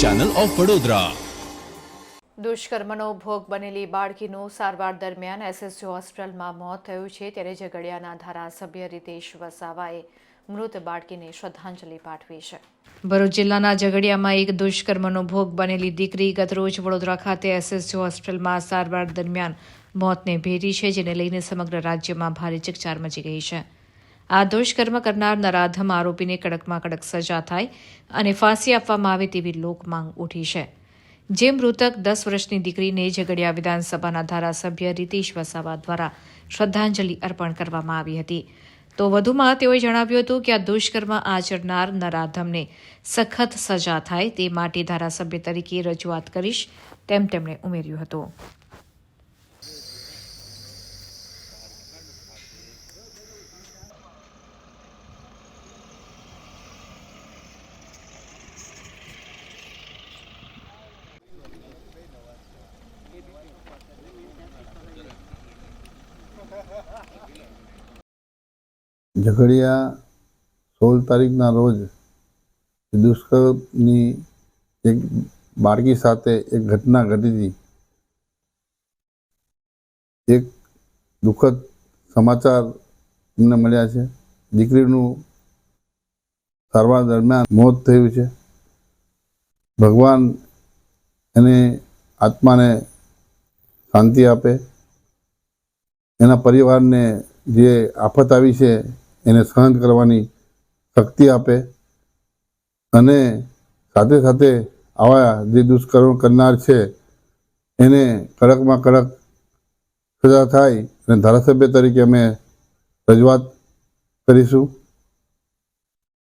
Channel of Vadodara દુષ્કર્મનો ભોગ બનેલી બાળકીનું સારવાર દરમિયાન એસએસજી હોસ્પિટલમાં મોત થયું છે ત્યારે ઝઘડિયાના ધારાસભ્ય રીતેશ વસાવાએ મૃત બાળકીને શ્રદ્ધાંજલિ પાઠવી છે. ભરૂચ જિલ્લાના ઝઘડિયામાં એક દુષ્કર્મનો ભોગ બનેલી દીકરી ગતરોજ વડોદરા ખાતે એસએસજી હોસ્પિટલમાં સારવાર દરમિયાન મોતને ભેટી છે જેને લઈને સમગ્ર રાજ્યમાં ભારે ચકચાર મચી ગઈ છે. આ દુષ્કર્મ કરનાર નરાધમ આરોપીને કડકમાં કડક સજા થાય અને ફાંસી આપવામાં આવે તેવી લોકમાંગ ઉઠી છે. જે મૃતક દસ વર્ષની દીકરીને ઝઘડિયા વિધાનસભાના ધારાસભ્ય રીતિશ વસાવા દ્વારા શ્રદ્ધાંજલિ અર્પણ કરવામાં આવી હતી. તો વધુમાં તેઓએ જણાવ્યું હતું કે આ દુષ્કર્મ આચરનાર નરાધમને સખત સજા થાય તે માટે ધારાસભ્ય તરીકે રજૂઆત કરીશ, તેમ તેમણે ઉમેર્યું હતું. ઝઘડિયા સોળ તારીખના રોજ દુષ્કર્મની એક બાળકી સાથે એક ઘટના ઘટી હતી. એક દુઃખદ સમાચાર અમને મળ્યા છે. દીકરીનું સારવાર દરમિયાન મોત થયું છે. ભગવાન એને આત્માને શાંતિ આપે. એના પરિવારને જે આફત આવી છે, એને સહન કરવાની શક્તિ આપે અને સાથે સાથે આવા જે દુષ્કર્મ કરનાર છે, એને કડકમાં કડક સજા થાય અને ધારાસભ્ય તરીકે અમે રજૂઆત કરીશું.